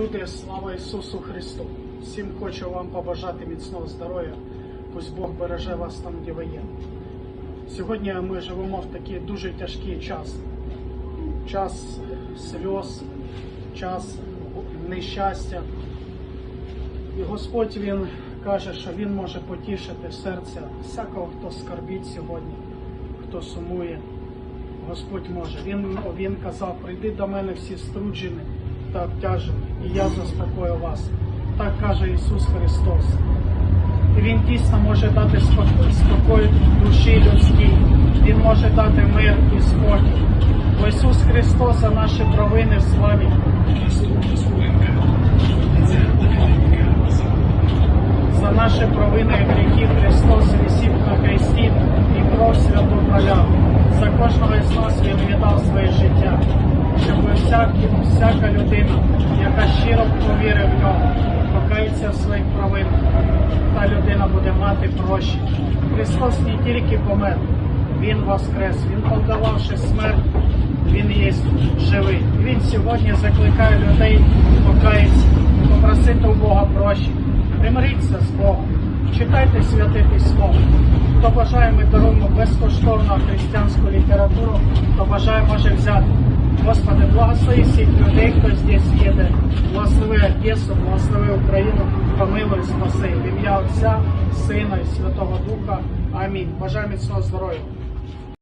Люди, слава Ісусу Христу! Всім хочу вам побажати міцного здоров'я. Пусть Бог береже вас там, де ви є. Сьогодні ми живемо в такий дуже тяжкий час. Час сльоз, час нещастя. І Господь Він каже, що Він може потішити серця всякого, хто скорбить сьогодні, хто сумує. Господь може. Він, він казав, прийди до мене всі струджені та обтяжені, і я заспокою вас. Так каже Ісус Христос. Він дійсно може дати спокій, душі людській. Він може дати мир і спокій. Бо Ісус Христос за наші провини вами. За наші провини і гріхи Христос висів на хресті і кров святу проляв. За кожного із нас Він віддав своє життя, щоб всяк, всяка людина, яка щиро повірить в нього, покається в своїх провинах, та людина буде мати прощення. Христос не тільки помер, Він воскрес, Він подолавши смерть, Він є живий. Він сьогодні закликає людей покаятися, попросити у Бога прощення. Примиріться з Богом, читайте святе письмо. Хто бажає, ми даруємо безкоштовно християнську літературу, хто бажає, може взяти. Господи, благослови всіх людей, хто здесь їде. Благослови Одесу, благослови Україну, помилуй, спаси. В ім'я Отця, Сина і Святого Духа. Амінь. Бажаю міцного здоров'я.